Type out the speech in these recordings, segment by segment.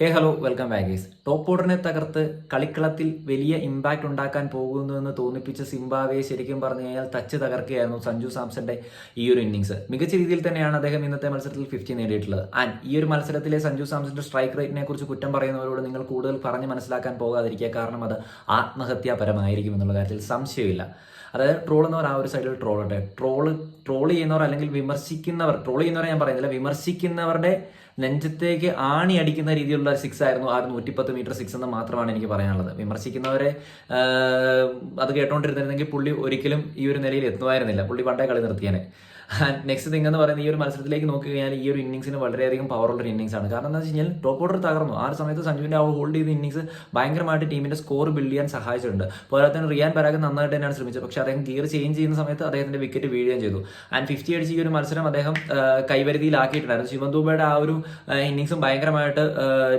ഹേ hello welcome ബാഗേഴ്സ് top ഓർഡറിനെ തകർത്ത് കളിക്കളത്തിൽ വലിയ ഇമ്പാക്ട് ഉണ്ടാക്കാൻ പോകുന്നു എന്ന് തോന്നിപ്പിച്ച സിംബാവെ ശരിക്കും പറഞ്ഞു കഴിഞ്ഞാൽ തച്ച് തകർക്കുകയായിരുന്നു സഞ്ജു സാംസന്റെ ഈ ഒരു ഇന്നിങ്സ് മികച്ച രീതിയിൽ തന്നെയാണ് അദ്ദേഹം ഇന്നത്തെ മത്സരത്തിൽ ഫിഫ്റ്റി നേടിയിട്ടുള്ളത്. ആൻഡ് ഈ ഒരു മത്സരത്തിലെ സഞ്ജു സാംസന്റെ സ്ട്രൈക്ക് റേറ്റിനെ കുറിച്ച് കുറ്റം പറയുന്നവരോട് നിങ്ങൾ കൂടുതൽ പറഞ്ഞ് മനസ്സിലാക്കാൻ പോകാതിരിക്കുക. കാരണം അത് ആത്മഹത്യാപരമായിരിക്കും എന്നുള്ള കാര്യത്തിൽ സംശയമില്ല. അതായത് ട്രോൾ എന്നവർ ആ ഒരു സൈഡിൽ ട്രോൾ ഉണ്ട്. ട്രോൾ ട്രോൾ ചെയ്യുന്നവർ അല്ലെങ്കിൽ വിമർശിക്കുന്നവർ ട്രോൾ ചെയ്യുന്നവരെ ഞാൻ പറയുന്നില്ല വിമർശിക്കുന്നവരുടെ നെഞ്ചത്തേക്ക് ആണി അടിക്കുന്ന രീതിയിലുള്ള സിക്സ് ആയിരുന്നു. ആ ഒരു നൂറ്റിപ്പത്ത് മീറ്റർ സിക്സ് എന്ന് മാത്രമാണ് എനിക്ക് പറയാനുള്ളത്. വിമർശിക്കുന്നവരെ അത് കേട്ടോണ്ടിരുന്നിരുന്നെങ്കിൽ പുള്ളി ഒരിക്കലും ഈ ഒരു നിലയിൽ എത്തുമായിരുന്നില്ല. പുള്ളി പണ്ടേ കളി നിർത്തിയാണ് നെക്സ്റ്റ് തിങ് എന്ന് പറയുന്നത് ഈ ഒരു മത്സരത്തിലേക്ക് നോക്കി കഴിഞ്ഞാൽ ഈ ഒരു ഇന്നിങ്സിന് വളരെയധികം പവറുള്ള ഒരു ഇന്നിങ്സ് ആണ്. കാരണം എന്താ വെച്ച് കഴിഞ്ഞാൽ ടോപ്പ് ഓർഡർ തകർന്നു. ആ ഒരു സമയത്ത് സഞ്ജുവിന്റെ ആ ഹോൾഡ് ചെയ്ത ഇന്നിങ്സ് ഭയങ്കരമായിട്ട് ടീമിന്റെ സ്കോർ ബിൽഡ് ചെയ്യാൻ സഹായിച്ചിട്ടുണ്ട്. പോരാതെ തന്നെ റിയാൻ പരാഗ് നന്നായിട്ട് തന്നെയാണ് ശ്രമിച്ചത്. പക്ഷേ അദ്ദേഹം ഗിയർ ചേഞ്ച് ചെയ്യുന്ന സമയത്ത് അദ്ദേഹത്തിന്റെ വിക്കറ്റ് വീഴുകയും ചെയ്തു. ആൻഡ് ഫിഫ്റ്റി അടിച്ച് ഈ ഒരു മത്സരം അദ്ദേഹം കൈവരുതിയിലാക്കിയിട്ടുണ്ടായിരുന്നു ശിവൻ ദൂബയുടെ ആ ഒരു ഇന്നിങ്സും ഭയങ്കരമായിട്ട്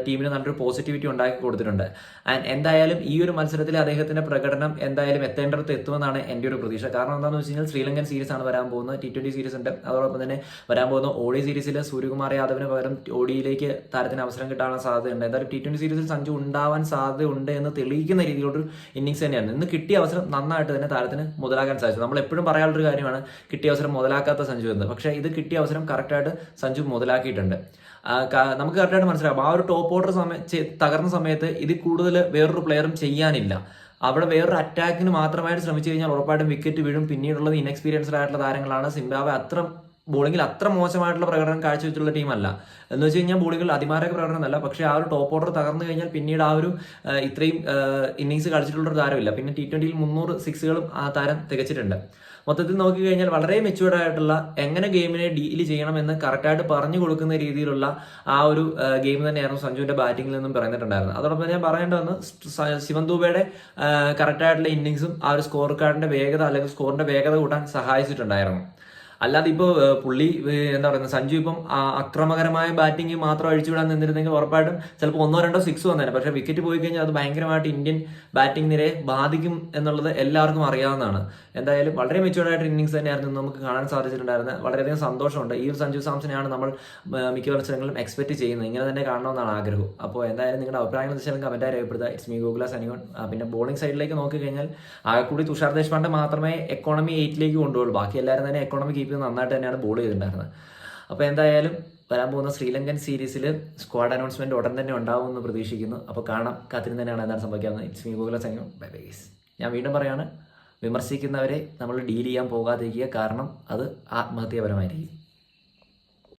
ടീമിന് നല്ലൊരു പോസിറ്റിവിറ്റി ഉണ്ടാക്കി കൊടുത്തിട്ടുണ്ട്. ആൻഡ് എന്തായാലും ഈ ഒരു മത്സരത്തിൽ അദ്ദേഹത്തിന്റെ പ്രകടനം എന്തായാലും എത്തേണ്ടടുത്ത് എത്തുമെന്നാണ് എന്റെ ഒരു പ്രതീക്ഷ. കാരണം എന്താണെന്ന് വെച്ച് കഴിഞ്ഞാൽ ശ്രീലങ്കൻ സീരീസ് ആണ് വരാൻ പോകുന്നത്. ടി ട്വന്റി സീരീസ് ഉണ്ട്. അതോടൊപ്പം തന്നെ വരാൻ പോകുന്ന ഓഡി സീരീസിൽ സൂര്യകുമാർ യാദവിന് പകരം ഓഡിയിലേക്ക് താരത്തിന് അവസരം കിട്ടാനുള്ള സാധ്യതയുണ്ട്. എന്തായാലും ടി ട്വന്റി സീരീസിൽ സഞ്ജു ഉണ്ടാവാൻ സാധ്യതയുണ്ട് എന്ന് തെളിയിക്കുന്ന രീതിയിലൊരു ഇന്നിങ്സ് തന്നെയാണ് ഇന്ന് കിട്ടിയ അവസരം നന്നായിട്ട് തന്നെ താരത്തിന് മുതലാക്കാൻ സാധിച്ചു. നമ്മൾ എപ്പോഴും പറയാനുള്ളൊരു കാര്യമാണ് കിട്ടിയ അവസരം മുതലാക്കാത്ത സഞ്ജു എന്ന്. പക്ഷേ ഇത് കിട്ടിയ അവസരം കറക്റ്റായിട്ട് സഞ്ജു മുതലാക്കിയിട്ടുണ്ട്. നമുക്ക് കറക്റ്റായിട്ട് മനസ്സിലാവും ആ ഒരു ടോപ്പ് ഓർഡർ സമയ തകർന്ന സമയത്ത് ഇതിൽ കൂടുതൽ വേറൊരു പ്ലെയറും ചെയ്യാനില്ല. അവിടെ വേറൊരു അറ്റാക്കിന് മാത്രമായിട്ട് ശ്രമിച്ചു കഴിഞ്ഞാൽ ഉറപ്പായിട്ടും വിക്കറ്റ് വീഴും. പിന്നീടുള്ളത് ഇൻഎക്സ്പീരിയൻസ്ഡ് ആയിട്ടുള്ള താരങ്ങളാണ്. സിംബാബെ അത്ര ബോളിംഗിൽ അത്ര മോശമായിട്ടുള്ള പ്രകടനം കാഴ്ചവെച്ചുള്ള ടീമല്ല. എന്ന് വെച്ച് കഴിഞ്ഞാൽ ബോളിംഗിൽ അതിമാരക പ്രകടനമല്ല പക്ഷേ ആ ഒരു ടോപ്പ് ഓർഡർ തകർന്നു കഴിഞ്ഞാൽ പിന്നീട് ആ ഒരു ഇത്രയും ഇന്നിങ്സ് കളിച്ചിട്ടുള്ള ഒരു താരമില്ല. പിന്നെ ടി ട്വന്റിയിൽ മുന്നൂറ് സിക്സുകളും ആ താരം തികച്ചിട്ടുണ്ട്. മൊത്തത്തിൽ നോക്കി കഴിഞ്ഞാൽ വളരെ മെച്യൂർഡ് ആയിട്ടുള്ള എങ്ങനെ ഗെയിമിനെ ഡീൽ ചെയ്യണമെന്ന് കറക്റ്റായിട്ട് പറഞ്ഞു കൊടുക്കുന്ന രീതിയിലുള്ള ആ ഒരു ഗെയിം തന്നെയായിരുന്നു സഞ്ജുവിന്റെ ബാറ്റിംഗിൽ നിന്നും പറഞ്ഞിട്ടുണ്ടായിരുന്നത് അതോടൊപ്പം ഞാൻ പറയേണ്ടതെന്ന് വന്ന് ശിവൻ ദൂബയുടെ കറക്റ്റായിട്ടുള്ള ഇന്നിങ്സും ആ ഒരു സ്കോർ കാർഡിന്റെ വേഗത അല്ലെങ്കിൽ സ്കോറിന്റെ വേഗത കൂട്ടാൻ സഹായിച്ചിട്ടുണ്ടായിരുന്നു. അല്ലാതെ ഇപ്പോൾ പുള്ളി എന്താ പറയുന്നത് സഞ്ജു ഇപ്പം അക്രമകരമായ ബാറ്റിംഗ് മാത്രം അഴിച്ചുവിടാൻ നിന്നിരുന്നെങ്കിൽ ഉറപ്പായിട്ടും ചിലപ്പോൾ ഒന്നോ രണ്ടോ സിക്സ് വന്നേനെ. പക്ഷേ വിക്കറ്റ് പോയി കഴിഞ്ഞാൽ അത് ഭയങ്കരമായിട്ട് ഇന്ത്യൻ ബാറ്റിംഗ് നിരയെ ബാധിക്കും എന്നുള്ളത് എല്ലാവർക്കും അറിയാവുന്നതാണ്. എന്തായാലും വളരെ മെച്ചുവേർഡ് ആയിട്ട് ഇന്നിങ്സ് തന്നെയായിരുന്നു നമുക്ക് കാണാൻ സാധിച്ചിട്ടുണ്ടായിരുന്നത്. വളരെയധികം സന്തോഷമുണ്ട്. ഈ ഒരു സഞ്ജു സാംസനെയാണ് നമ്മൾ മിക്ക മത്സരങ്ങളിലും എക്സ്പെക്ട് ചെയ്യുന്നത്. ഇങ്ങനെ തന്നെ കാണണമെന്നാണ് ആഗ്രഹം. അപ്പോൾ എന്തായാലും നിങ്ങളുടെ അഭിപ്രായങ്ങൾ വെച്ചാലും കമന്റായി രേഖപ്പെടുത്തുക. ഇറ്റ്സ് മീ ഗോകുല സനിയോൺ പിന്നെ ബോളിംഗ് സൈഡിലേക്ക് നോക്കി കഴിഞ്ഞാൽ ആകെ കൂടി തുഷാർ ദേശ്പാണ്ഡെ മാത്രമേ എക്കോണമി എയ്റ്റിലേക്ക് കൊണ്ടുപോകുള്ളൂ. ബാക്കി എല്ലാവരും തന്നെ എക്കോണമി കീപ്പ് ചെയ്ത് നന്നായിട്ട് തന്നെയാണ് ബോൾ ചെയ്തിട്ടുണ്ടായിരുന്നത്. അപ്പോൾ എന്തായാലും വരാൻ പോകുന്ന ശ്രീലങ്കൻ സീരീസിൽ സ്ക്വാഡ് അനൗൺസ്മെന്റ് ഉടൻ തന്നെ ഉണ്ടാവുമെന്ന് പ്രതീക്ഷിക്കുന്നു. അപ്പോൾ കാണാം കാത്തിരുന്ന് തന്നെയാണ് എന്താണ് സംഭവിക്കുന്നത് ഇറ്റ്സ് മീ ഗോകുല സംഘം ബൈ ബൈ ഞാൻ വീണ്ടും പറയാണ് വിമർശിക്കുന്നവരെ നമ്മൾ ഡീൽ ചെയ്യാൻ പോകാതിരിക്കുക. കാരണം അത് ആത്മഹത്യാപരമായിരിക്കും.